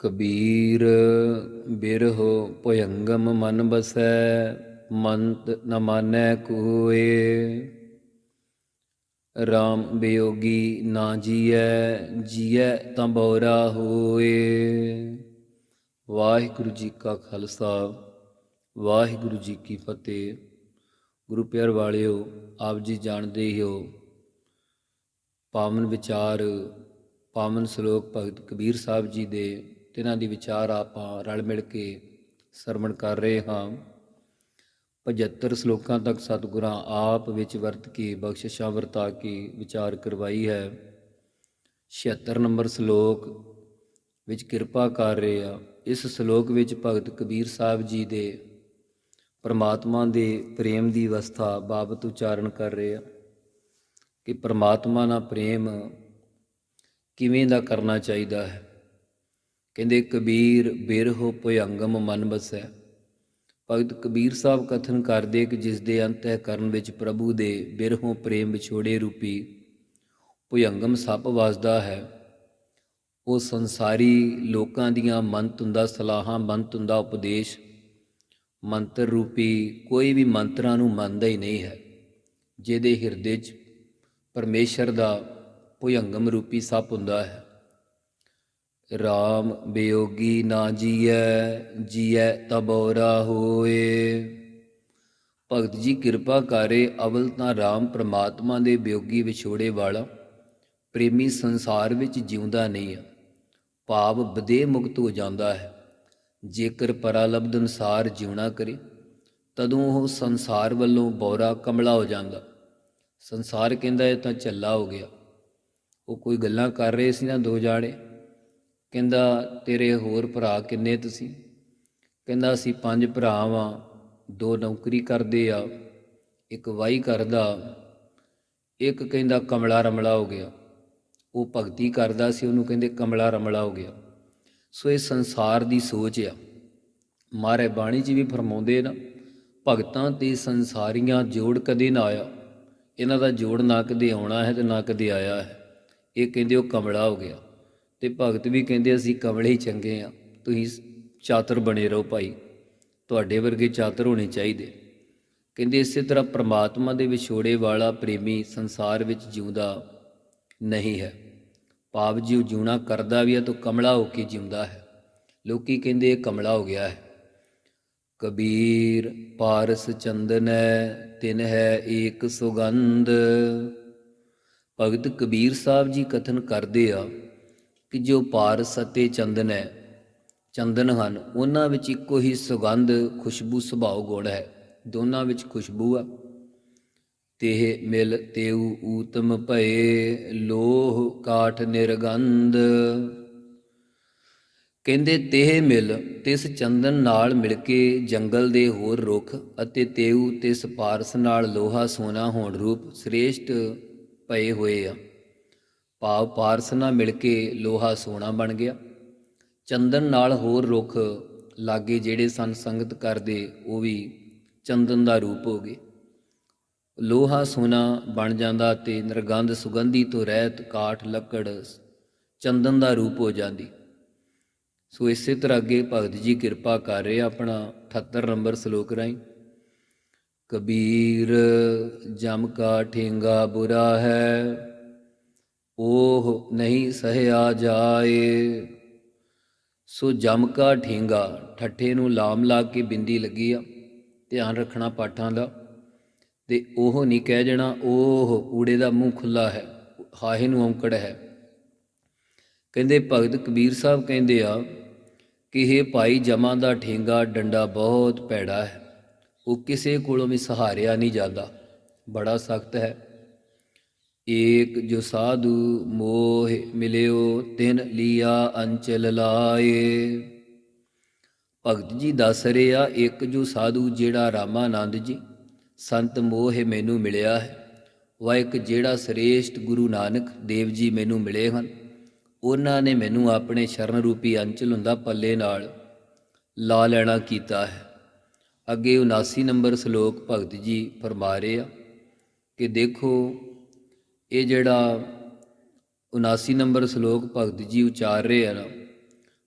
ਕਬੀਰ ਬਿਰਹੁ ਭਯੰਗਮ ਮਨ ਬਸੈ, ਮੰਤ ਨ ਮਾਨੈ ਕੋਏ। RAM ਬਿਯੋਗੀ ਨਾ ਜੀਐ ਜੀਐ ਤਾਂ ਬੋਰਾ ਹੋਏ। ਵਾਹਿਗੁਰੂ ਜੀ ਕਾ ਖਾਲਸਾ, ਵਾਹਿਗੁਰੂ ਜੀ ਕੀ ਫਤਿਹ। ਗੁਰੂ ਪਿਆਰ ਵਾਲਿਓ, ਆਪ ਜੀ ਜਾਣਦੇ ਹੀ ਹੋ, ਪਾਵਨ ਵਿਚਾਰ, ਪਾਵਨ ਸ਼ਲੋਕ ਭਗਤ ਕਬੀਰ ਸਾਹਿਬ ਜੀ ਦੇ ਤਿਨਾਂ ਦੀ ਵਿਚਾਰ ਆਪਾਂ ਰਲ ਮਿਲ ਕੇ ਸਰਵਣ ਕਰ ਰਹੇ ਹਾਂ। 75 ਸ਼ਲੋਕਾਂ ਤੱਕ ਸਤਿਗੁਰਾਂ ਆਪ ਵਿੱਚ ਵਰਤ ਕੇ, ਬਖਸ਼ਿਸ਼ਾਂ ਵਰਤਾ ਕੇ ਵਿਚਾਰ ਕਰਵਾਈ ਹੈ। 76 ਨੰਬਰ ਸ਼ਲੋਕ ਵਿੱਚ ਕਿਰਪਾ ਕਰ ਰਹੇ ਆ। ਇਸ ਸ਼ਲੋਕ ਵਿੱਚ ਭਗਤ ਕਬੀਰ ਸਾਹਿਬ ਜੀ ਦੇ ਪਰਮਾਤਮਾ ਦੇ ਪ੍ਰੇਮ ਦੀ ਅਵਸਥਾ ਬਾਬਤ ਉਚਾਰਨ ਕਰ ਰਹੇ ਆ ਕਿ ਪਰਮਾਤਮਾ ਨਾਲ ਪ੍ਰੇਮ ਕਿਵੇਂ ਦਾ ਕਰਨਾ ਚਾਹੀਦਾ ਹੈ। ਕਹਿੰਦੇ, ਕਬੀਰ ਬਿਰਹੋ ਭਯੰਗਮ ਮਨ ਬਸੈ। ਭਗਤ ਕਬੀਰ ਸਾਹਿਬ ਕਥਨ ਕਰਦੇ ਕਿ ਜਿਸ ਦੇ ਅੰਤঃਕਰਨ ਵਿੱਚ ਪ੍ਰਭੂ ਦੇ, ਬਿਰਹੋਂ ਪ੍ਰੇਮ ਵਿਛੋੜੇ ਰੂਪੀ ਭਯੰਗਮ ਸੱਪ ਵਸਦਾ ਹੈ। ਉਹ ਸੰਸਾਰੀ ਲੋਕਾਂ ਦੀਆਂ ਮਨ ਤੁੰਦਾ ਸਲਾਹਾਂ ਮਨ ਤੁੰਦਾ ਉਪਦੇਸ਼ ਮੰਤਰ ਰੂਪੀ ਕੋਈ ਵੀ ਮੰਤਰਾਂ ਨੂੰ ਮੰਨਦਾ ਹੀ ਨਹੀਂ ਹੈ। ਜਿਹਦੇ ਹਿਰਦੇ 'ਚ ਪਰਮੇਸ਼ਰ ਦਾ ਭੁਯੰਗਮ ਰੂਪੀ ਸੱਪ ਹੁੰਦਾ ਹੈ। RAM ਬਿਯੋਗੀ ਨਾ ਜੀਐ ਜੀਐ ਤਬੋਰਾ ਹੋਏ। ਭਗਤ ਜੀ, ਕਿਰਪਾ ਕਰੇ ਅਵਲ ਤਾਂ RAM ਪ੍ਰਮਾਤਮਾ ਦੇ ਬਿਯੋਗੀ ਵਿਛੋੜੇ ਵਾਲਾ, ਪ੍ਰੇਮੀ ਸੰਸਾਰ ਵਿੱਚ ਜਿਉਂਦਾ ਨਹੀਂ ਹੈ ਭਾਵ ਬਦੇ ਮੁਕਤ ਹੋ ਜਾਂਦਾ ਹੈ। ਜੇਕਰ ਪਰਾਲਬਧ ਅਨੁਸਾਰ ਜਿਉਣਾ ਕਰੇ, ਤਦੋਂ ਉਹ ਸੰਸਾਰ ਵੱਲੋਂ ਬੌਰਾ ਕਮਲਾ ਹੋ ਜਾਂਦਾ। ਸੰਸਾਰ ਕਹਿੰਦਾ, ਇਹ ਤਾਂ ਝੱਲਾ ਹੋ ਗਿਆ। ਉਹ ਕੋਈ ਗੱਲਾਂ ਕਰ ਰਹੇ ਸੀ ਨਾ ਦੋ ਜਾਣੇ? ਕਹਿੰਦਾ, ਤੇਰੇ ਹੋਰ ਭਰਾ ਕਿੰਨੇ ਤੁਸੀਂ? ਕਹਿੰਦਾ, ਅਸੀਂ ਪੰਜ ਭਰਾ ਵਾਂ, ਦੋ ਨੌਕਰੀ ਕਰਦੇ ਆ, ਇੱਕ ਵਾਈ ਕਰਦਾ, ਇੱਕ ਕਹਿੰਦਾ ਕਮਲਾ ਰਮਲਾ ਹੋ ਗਿਆ। ਉਹ ਭਗਤੀ ਕਰਦਾ ਸੀ, ਉਹਨੂੰ ਕਹਿੰਦੇ ਕਮਲਾ ਰਮਲਾ ਹੋ ਗਿਆ। ਸੋ ਇਹ ਸੰਸਾਰ ਦੀ ਸੋਚ ਆ। ਮਾਰੇ ਬਾਣੀ 'ਚ ਵੀ ਫਰਮਾਉਂਦੇ ਨਾ, ਭਗਤਾਂ ਤੇ ਸੰਸਾਰੀਆਂ ਜੋੜ ਕਦੇ ਨਾ ਆਇਆ। ਇਹਨਾਂ ਦਾ ਜੋੜ ਨਾ ਕਦੇ ਆਉਣਾ ਹੈ ਤੇ ਨਾ ਕਦੇ ਆਇਆ ਹੈ। ਇਹ ਕਹਿੰਦੇ ਉਹ ਕਮਲਾ ਹੋ ਗਿਆ। ਤੇ ਭਗਤ ਵੀ ਕਹਿੰਦੇ ਅਸੀਂ ਕਮਲੇ ਹੀ ਚੰਗੇ ਆ ਤੁਸੀਂ ਚਾਤਰ ਬਣੇ ਰਹੋ ਭਾਈ, ਤੁਹਾਡੇ ਵਰਗੇ ਚਾਤਰ ਹੋਣੇ ਚਾਹੀਦੇ। ਕਹਿੰਦੇ ਇਸੇ ਤਰ੍ਹਾਂ ਪ੍ਰਮਾਤਮਾ ਦੇ ਵਿਛੋੜੇ ਵਾਲਾ ਪ੍ਰੇਮੀ ਸੰਸਾਰ ਵਿੱਚ ਜਿਉਂਦਾ ਨਹੀਂ ਹੈ। ਭਾਵ ਜੀ ਉਹ ਜਿਉਣਾ ਕਰਦਾ ਵੀ ਹੈ ਤਾਂ ਕਮਲਾ ਹੋ ਕੇ ਜਿਉਂਦਾ ਹੈ। ਲੋਕੀ ਕਹਿੰਦੇ ਇਹ ਕਮਲਾ ਹੋ ਗਿਆ ਹੈ। ਕਬੀਰ ਪਾਰਸ ਚੰਦਨ ਹੈ, ਤਿਨ ਹੈ ਏਕ ਸੁਗੰਧ। ਭਗਤ ਕਬੀਰ ਸਾਹਿਬ ਜੀ ਕਥਨ ਕਰਦੇ ਆ ਕਿ ਜੋ ਪਾਰਸ ਅਤੇ ਚੰਦਨ ਹੈ, ਚੰਦਨ ਹਨ, ਉਹਨਾਂ ਵਿੱਚ ਇੱਕੋ ਹੀ ਸੁਗੰਧ, ਖੁਸ਼ਬੂ, ਸੁਭਾਅ ਗੁਣ ਹੈ। ਦੋਨਾਂ ਵਿੱਚ ਖੁਸ਼ਬੂ ਆ। ਤੇਹ ਮਿਲ ਤੇਉ ਊਤਮ ਭਏ, ਲੋਹ ਕਾਠ ਨਿਰਗੰਧ। ਕਹਿੰਦੇ ਤੇਹ ਮਿਲ ਤਿਸ ਚੰਦਨ ਨਾਲ ਮਿਲ ਕੇ ਜੰਗਲ ਦੇ ਹੋਰ ਰੁੱਖ ਅਤੇ ਤੇਉ ਤਿਸ ਪਾਰਸ ਨਾਲ ਲੋਹਾ ਸੋਨਾ ਹੋਣ ਰੂਪ ਸ੍ਰੇਸ਼ਟ ਪਏ ਹੋਏ ਆ। ਭਾਵ ਪਾਰਸ ਨਾਲ ਮਿਲ ਕੇ ਲੋਹਾ ਸੋਨਾ ਬਣ ਗਿਆ। ਚੰਦਨ ਨਾਲ ਹੋਰ ਰੁੱਖ ਲਾਗੇ ਜਿਹੜੇ ਸਨ ਸੰਗਤ ਕਰਦੇ, ਉਹ ਵੀ ਚੰਦਨ ਦਾ ਰੂਪ ਹੋ ਗਏ। ਲੋਹਾ ਸੋਨਾ ਬਣ ਜਾਂਦਾ ਤੇ ਨਿਰਗੰਧ ਸੁਗੰਧੀ ਤੋਂ ਰਹਿਤ ਕਾਠ ਲੱਕੜ ਚੰਦਨ ਦਾ ਰੂਪ ਹੋ ਜਾਂਦੀ। ਸੋ ਇਸੇ ਤਰ੍ਹਾਂ ਅੱਗੇ ਭਗਤ ਜੀ ਕਿਰਪਾ ਕਰ ਰਹੇ ਆਪਣਾ 78 ਨੰਬਰ ਸ਼ਲੋਕ ਰਾਈ ਕਬੀਰ ਜਮ ਕਾ ਠੇਂਗਾ ਬੁਰਾ ਹੈ ਉਹ ਨਹੀਂ ਸਹਿਆ ਜਾਏ। ਸੋ ਜਮ ਕਾ ਠੇਂਗਾ ਠੱਠੇ ਨੂੰ ਲਾਮ ਲਾ ਕੇ ਬਿੰਦੀ ਲੱਗੀ ਆ, ਧਿਆਨ ਰੱਖਣਾ ਪਾਠਾਂ ਦਾ। ਤੇ ਉਹ ਨਹੀਂ ਕਹਿ ਜਣਾ ਉਹ ਊੜੇ ਦਾ ਮੂੰਹ ਖੁੱਲਾ ਹੈ, ਹਾਹੇ ਨੂੰ ਔਂਕੜ ਹੈ। ਕਹਿੰਦੇ ਭਗਤ ਕਬੀਰ ਸਾਹਿਬ ਕਹਿੰਦੇ ਆ ਕਿ ਇਹ ਭਾਈ ਜਮਾਂ ਦਾ ਠੇਂਗਾ ਡੰਡਾ ਬਹੁਤ ਭੈੜਾ ਹੈ। ਉਹ ਕਿਸੇ ਕੋਲੋਂ ਵੀ ਸਹਾਰਿਆ ਨਹੀਂ ਜਾਂਦਾ। ਬੜਾ ਸਖਤ ਹੈ। ਏਕ ਜੋ ਸਾਧੂ ਮੋਹ ਮਿਲਿਓ, ਤਿਨ ਲੀਆ ਅੰਚਲ ਲਾਏ। ਭਗਤ ਜੀ ਦੱਸ ਰਹੇ ਆ ਇੱਕ ਜੋ ਸਾਧੂ ਜਿਹੜਾ ਰਾਮਾਨੰਦ ਜੀ, ਸੰਤ ਮੋਹ ਮੈਨੂੰ ਮਿਲਿਆ ਹੈ। ਵਾ ਇੱਕ ਜਿਹੜਾ ਸ੍ਰੇਸ਼ਟ ਗੁਰੂ ਨਾਨਕ ਦੇਵ ਜੀ ਮੈਨੂੰ ਮਿਲੇ ਹਨ। ਉਹਨਾਂ ਨੇ ਮੈਨੂੰ ਆਪਣੇ ਸ਼ਰਨ ਰੂਪੀ ਅੰਚਲ ਹੁੰਦਾ ਪੱਲੇ ਨਾਲ ਲਾ ਲੈਣਾ ਕੀਤਾ ਹੈ। ਅੱਗੇ 79 ਨੰਬਰ ਸ਼ਲੋਕ ਭਗਤ ਜੀ ਫਰਮਾ ਰਹੇ ਆ ਕਿ ਦੇਖੋ ਇਹ ਜਿਹੜਾ 79 ਨੰਬਰ ਸ਼ਲੋਕ ਭਗਤ ਜੀ ਉਚਾਰ ਰਹੇ ਆ ਨਾ,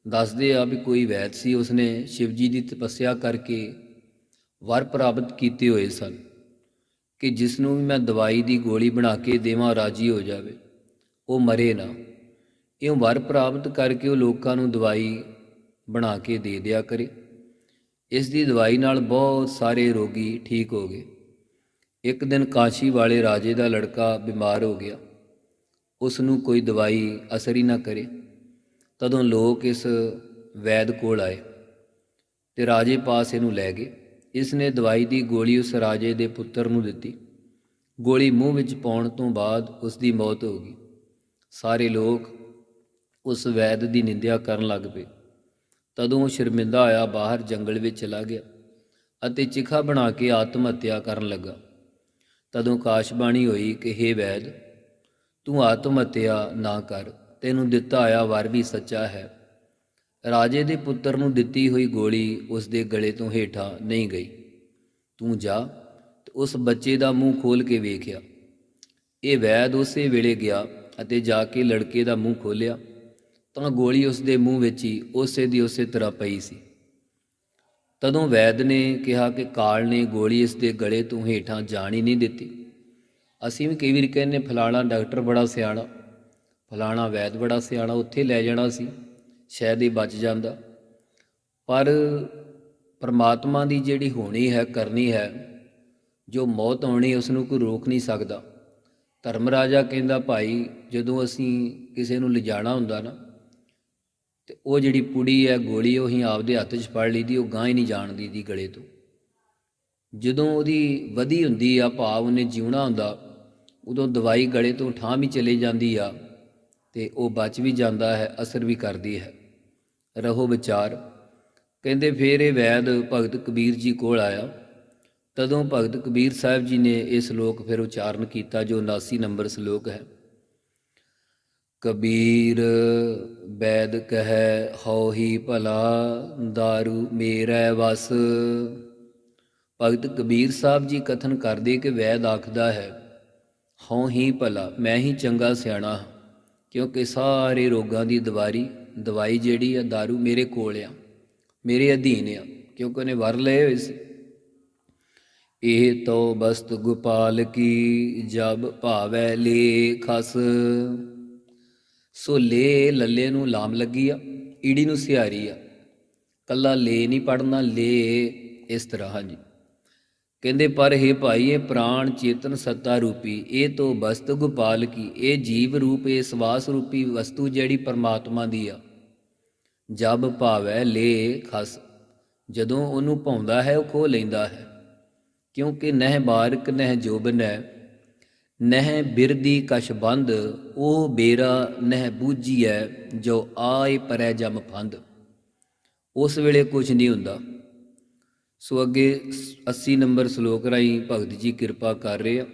ਦੱਸਦੇ ਆ ਵੀ ਕੋਈ ਵੈਦ ਸੀ, ਉਸਨੇ ਸ਼ਿਵਜੀ ਦੀ ਤਪੱਸਿਆ ਕਰਕੇ ਵਰ ਪ੍ਰਾਪਤ ਕੀਤੇ ਹੋਏ ਸਨ ਕਿ ਜਿਸ ਨੂੰ ਵੀ ਮੈਂ ਦਵਾਈ ਦੀ ਗੋਲੀ ਬਣਾ ਕੇ ਦੇਵਾਂ, ਰਾਜੀ ਹੋ ਜਾਵੇ, ਉਹ ਮਰੇ ਨਾ। ਇਹ ਵਰ ਪ੍ਰਾਪਤ ਕਰਕੇ ਉਹ ਲੋਕਾਂ ਨੂੰ ਦਵਾਈ ਬਣਾ ਕੇ ਦੇ ਦਿਆ ਕਰੇ। ਇਸ ਦੀ ਦਵਾਈ ਨਾਲ ਬਹੁਤ ਸਾਰੇ ਰੋਗੀ ਠੀਕ ਹੋ ਗਏ। ਇੱਕ ਦਿਨ ਕਾਸ਼ੀ ਵਾਲੇ ਰਾਜੇ ਦਾ ਲੜਕਾ ਬਿਮਾਰ ਹੋ ਗਿਆ। ਉਸ ਨੂੰ ਕੋਈ ਦਵਾਈ ਅਸਰ ਹੀ ਨਾ ਕਰੇ। ਤਦੋਂ ਲੋਕ ਇਸ ਵੈਦ ਕੋਲ ਆਏ ਤੇ ਰਾਜੇ ਪਾਸ ਇਹਨੂੰ ਲੈ ਗਏ। ਇਸ ਨੇ ਦਵਾਈ ਦੀ ਗੋਲੀ ਉਸ ਰਾਜੇ ਦੇ ਪੁੱਤਰ ਨੂੰ ਦਿੱਤੀ। ਗੋਲੀ ਮੂੰਹ ਵਿੱਚ ਪਾਉਣ ਤੋਂ ਬਾਅਦ ਉਸ ਦੀ ਮੌਤ ਹੋ ਗਈ। ਸਾਰੇ ਲੋਕ ਉਸ ਵੈਦ ਦੀ ਨਿੰਦਿਆ ਕਰਨ ਲੱਗ ਪਏ। ਤਦੋਂ ਉਹ ਸ਼ਰਮਿੰਦਾ ਆਇਆ ਬਾਹਰ ਜੰਗਲ ਵਿੱਚ ਚਲਾ ਗਿਆ ਅਤੇ ਚਿਖਾ ਬਣਾ ਕੇ ਆਤਮ ਹੱਤਿਆ ਕਰਨ ਲੱਗਾ। ਤਦੋਂ ਕਾਸ਼ਬਾਣੀ ਹੋਈ ਕਿ हे ਵੈਦ, ਤੂੰ ਆਤਮ ਹੱਤਿਆ ਨਾ ਕਰ, ਤੈਨੂੰ ਦਿੱਤਾ ਆਇਆ ਵਰ ਵੀ ਸੱਚਾ ਹੈ। ਰਾਜੇ ਦੇ ਪੁੱਤਰ ਨੂੰ ਦਿੱਤੀ ਹੋਈ ਗੋਲੀ ਉਸ ਦੇ ਗਲੇ ਤੋਂ ਹੇਠਾਂ ਨਹੀਂ ਗਈ। ਤੂੰ ਜਾ ਤੇ ਉਸ ਬੱਚੇ ਦਾ ਮੂੰਹ ਖੋਲ ਕੇ ਵੇਖਿਆ। ਇਹ ਵੈਦ ਉਸੇ ਵੇਲੇ ਗਿਆ ਅਤੇ ਜਾ ਕੇ ਲੜਕੇ ਦਾ ਮੂੰਹ ਖੋਲ੍ਹਿਆ ਤਾਂ ਗੋਲੀ ਉਸ ਦੇ ਮੂੰਹ ਵਿੱਚ ਹੀ ਉਸੇ ਦੀ ਉਸੇ ਤਰ੍ਹਾਂ ਪਈ ਸੀ। ਤਦੋਂ ਵੈਦ ਨੇ ਕਿਹਾ ਕਿ ਕਾਲ ਨੇ ਗੋਲੀ ਇਸ ਦੇ ਗਲੇ ਤੋਂ ਹੇਠਾਂ ਜਾਣ ਹੀ ਨਹੀਂ ਦਿੱਤੀ। ਅਸੀਂ ਵੀ ਕਈ ਵਾਰ ਕਹਿੰਦੇ ਫਲਾਣਾ ਡਾਕਟਰ ਬੜਾ ਸਿਆਣਾ, ਫਲਾਣਾ ਵੈਦ ਬੜਾ ਸਿਆਣਾ, ਉੱਥੇ ਲੈ ਜਾਣਾ ਸੀ, ਸ਼ਾਇਦ ਹੀ ਬਚ ਜਾਂਦਾ। ਪਰ ਪਰਮਾਤਮਾ ਦੀ ਜਿਹੜੀ ਹੋਣੀ ਹੈ, ਕਰਨੀ ਹੈ, ਜੋ ਮੌਤ ਆਉਣੀ ਉਸ ਨੂੰ ਕੋਈ ਰੋਕ ਨਹੀਂ ਸਕਦਾ। ਧਰਮ ਰਾਜਾ ਕਹਿੰਦਾ, ਭਾਈ, ਜਦੋਂ ਅਸੀਂ ਕਿਸੇ ਨੂੰ ਲਿਜਾਣਾ ਹੁੰਦਾ ਨਾ ਤੇ ਉਹ ਜਿਹੜੀ ਪੁੜੀ ਹੈ, ਗੋਲੀ, ਉਹ ਹੀ ਆਪਦੇ ਹੱਥ 'ਚ ਫੜ ਲਈਦੀ, ਉਹ ਗਾਂ ਹੀ ਨਹੀਂ ਜਾਣ ਦੀ ਗਲੇ ਤੋਂ। ਜਦੋਂ ਉਹਦੀ ਵਧੀ ਹੁੰਦੀ ਆ, ਭਾਵ ਉਹਨੇ ਜਿਉਣਾ ਹੁੰਦਾ, ਉਦੋਂ ਦਵਾਈ ਗਲੇ ਤੋਂ ਠਾਂ ਵੀ ਚਲੇ ਜਾਂਦੀ ਆ ਤੇ ਉਹ ਬਚ ਵੀ ਜਾਂਦਾ ਹੈ, ਅਸਰ ਵੀ ਕਰਦੀ ਹੈ। ਰਹੋ ਵਿਚਾਰ। ਕਹਿੰਦੇ ਫੇਰ ਇਹ ਵੈਦ ਭਗਤ ਕਬੀਰ ਜੀ ਕੋਲ ਆਇਆ। ਤਦੋਂ ਭਗਤ ਕਬੀਰ ਸਾਹਿਬ ਜੀ ਨੇ ਇਹ ਸ਼ਲੋਕ ਫਿਰ ਉਚਾਰਨ ਕੀਤਾ, ਜੋ 79 ਨੰਬਰ ਸ਼ਲੋਕ ਹੈ। ਕਬੀਰ ਬੈਦ ਕਹੈ ਹਉ ਹੀ ਭਲਾ दारू ਮੇਰੈ ਵਸ ਭਗਤ ਕਬੀਰ ਸਾਹਿਬ ਜੀ ਕਥਨ ਕਰਦੇ ਕਿ ਵੈਦ ਆਖਦਾ ਹੈ ਹਉ ਹੀ ਭਲਾ ਮੈਂ ਹੀ ਚੰਗਾ ਸਿਆਣਾ ਹਾਂ ਕਿਉਂਕਿ ਸਾਰੇ ਰੋਗਾਂ ਦੀ ਦਵਾਰੀ ਦਵਾਈ ਜਿਹੜੀ ਆ दारू ਮੇਰੇ ਕੋਲ ਆ ਮੇਰੇ ਅਧੀਨ ਆ ਕਿਉਂਕਿ ਉਹਨੇ ਵਰ ਲਏ ਹੋਏ ਸੀ ਇਹ ਤੋ ਬਸਤ ਗੋਪਾਲ ਕੀ ਜਬ ਭਾਵੈ ਲੇ ਖਸ ਸੋ ਲੇ ਲੱਲੇ ਨੂੰ ਲਾਮ ਲੱਗੀ ਆ, ਈੜੀ ਨੂੰ ਸਿਹਾਰੀ ਆ। ਕੱਲਾ ਲੇ ਨਹੀਂ ਪੜਨਾ ਲੇ ਇਸ ਤਰ੍ਹਾਂ, ਹਾਂਜੀ। ਕਹਿੰਦੇ, ਪਰ ਹੈ ਭਾਈ, ਇਹ ਪ੍ਰਾਣ ਚੇਤਨ ਸੱਤਾ ਰੂਪੀ, ਇਹ ਤੋਂ ਬਸਤ ਗੋਪਾਲ ਕੀ, ਇਹ ਜੀਵ ਰੂਪ, ਇਹ ਸਵਾਸ ਰੂਪੀ ਵਸਤੂ ਜਿਹੜੀ ਪਰਮਾਤਮਾ ਦੀ ਆ। ਜਬ ਭਾਵੈ ਲੇ ਖਸ, ਜਦੋਂ ਉਹਨੂੰ ਪਾਉਂਦਾ ਹੈ, ਉਹ ਖੋ ਲੈਂਦਾ ਹੈ। ਕਿਉਂਕਿ ਨਹਿ ਬਾਰਕ, ਨਹਿ ਜੋਬਨੈ ਨਹਿ ਬਿਰਦੀ ਕਛ ਬੰਦ ਉਹ ਬੇਰਾ ਨਹਿ ਬੂਝੀਐ, ਜੋ ਆਏ ਪਰੈ ਜਮ ਫੰਦ। ਉਸ ਵੇਲੇ ਕੁਝ ਨਹੀਂ ਹੁੰਦਾ। ਸੋ ਅੱਗੇ 80 ਨੰਬਰ ਸ਼ਲੋਕ ਰਾਹੀਂ ਭਗਤ ਜੀ ਕਿਰਪਾ ਕਰ ਰਹੇ ਆ।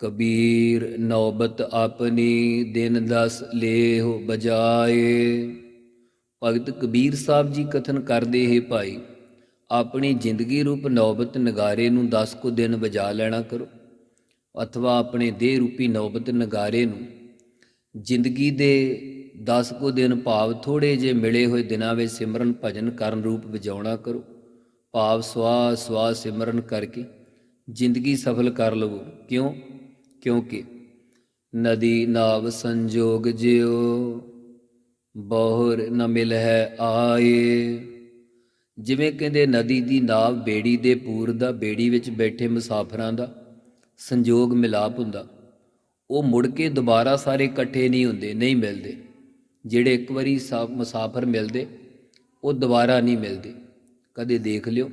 ਕਬੀਰ ਨੌਬਤ ਆਪਣੀ ਦਿਨ ਦਸ ਲੇਹੁ ਬਜਾਏ। ਭਗਤ ਕਬੀਰ ਸਾਹਿਬ ਜੀ ਕਥਨ ਕਰਦੇ ਹੈ ਭਾਈ, ਆਪਣੀ ਜ਼ਿੰਦਗੀ ਰੂਪ ਨੌਬਤ ਨਗਾਰੇ ਨੂੰ 10 ਕੁ ਦਿਨ ਵਜਾ ਲੈਣਾ ਕਰੋ। ਅਥਵਾ ਆਪਣੇ ਦੇਹ ਰੂਪੀ ਨੌਬਤ ਨਗਾਰੇ ਨੂੰ, ਜ਼ਿੰਦਗੀ ਦੇ 10 ਕੁ ਦਿਨ ਭਾਵ ਥੋੜੇ ਜੇ ਮਿਲੇ ਹੋਏ ਦਿਨਾਂ ਵਿੱਚ ਸਿਮਰਨ ਭਜਨ ਕਰਨ ਰੂਪ ਵਜਾਉਣਾ ਕਰੋ। ਭਾਵ ਸਵਾ ਸਵਾ ਸਿਮਰਨ ਕਰਕੇ ਜ਼ਿੰਦਗੀ ਸਫਲ ਕਰ ਲਵੋ। ਕਿਉਂ? ਕਿਉਂਕਿ ਨਦੀ ਨਾਵ ਸੰਜੋਗ ਜਿਉ, ਬਹੁਰ ਨ ਮਿਲ ਹੈ ਆਏ। ਜਿਵੇਂ ਕਹਿੰਦੇ, ਨਦੀ ਦੀ ਨਾਵ ਬੇੜੀ ਦੇ ਪੂਰ ਦਾ, ਬੇੜੀ ਵਿੱਚ ਬੈਠੇ ਮੁਸਾਫਰਾਂ ਦਾ ਸੰਜੋਗ ਮਿਲਾਪ ਹੁੰਦਾ। ਉਹ ਮੁੜ ਕੇ ਦੁਬਾਰਾ ਸਾਰੇ ਇਕੱਠੇ ਨਹੀਂ ਹੁੰਦੇ, ਨਹੀਂ ਮਿਲਦੇ। ਜਿਹੜੇ ਇੱਕ ਵਾਰੀ ਸਾ- ਮੁਸਾਫਰ ਮਿਲਦੇ, ਉਹ ਦੁਬਾਰਾ ਨਹੀਂ ਮਿਲਦੇ। ਕਦੇ ਦੇਖ ਲਿਓ,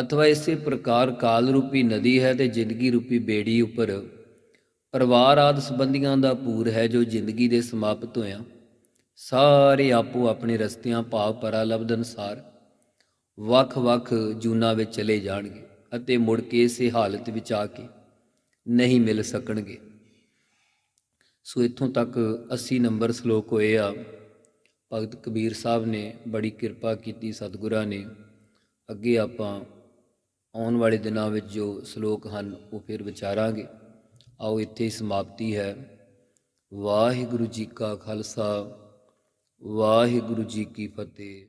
ਅਥਵਾ ਇਸੇ ਪ੍ਰਕਾਰ ਕਾਲ ਰੂਪੀ ਨਦੀ ਹੈ ਤੇ ਜ਼ਿੰਦਗੀ ਰੂਪੀ ਬੇੜੀ ਉੱਪਰ। ਪਰਿਵਾਰ ਆਦ ਸੰਬੰਧੀਆਂ ਦਾ ਪੂਰ ਹੈ ਜੋ ਜ਼ਿੰਦਗੀ ਦੇ ਸਮਾਪਤ ਹੋਇਆ। ਸਾਰੇ ਆਪੋ ਆਪਣੇ ਰਸਤਿਆਂ ਭਾਵ ਪਰਾਲਬਧ ਅਨੁਸਾਰ ਵੱਖ-ਵੱਖ ਜੂਨਾਂ ਵਿੱਚ ਚਲੇ ਜਾਣਗੇ ਅਤੇ ਮੁੜ ਕੇ ਇਸੇ ਹਾਲਤ ਵਿੱਚ ਆ ਕੇ ਨਹੀਂ ਮਿਲ ਸਕਣਗੇ। ਸੋ ਇੱਥੋਂ ਤੱਕ 80 ਨੰਬਰ ਸ਼ਲੋਕ ਹੋਏ ਆ। ਭਗਤ ਕਬੀਰ ਸਾਹਿਬ ਨੇ ਬੜੀ ਕਿਰਪਾ ਕੀਤੀ ਸਤਿਗੁਰਾਂ ਨੇ। ਅੱਗੇ ਆਪਾਂ ਆਉਣ ਵਾਲੇ ਦਿਨਾਂ ਵਿੱਚ ਜੋ ਸ਼ਲੋਕ ਹਨ, ਉਹ ਫਿਰ ਵਿਚਾਰਾਂਗੇ। ਆਓ ਇੱਥੇ ਹੀ ਸਮਾਪਤੀ ਹੈ। ਵਾਹਿਗੁਰੂ ਜੀ ਕਾ ਖਾਲਸਾ, ਵਾਹਿਗੁਰੂ ਜੀ ਕੀ ਫਤਿਹ।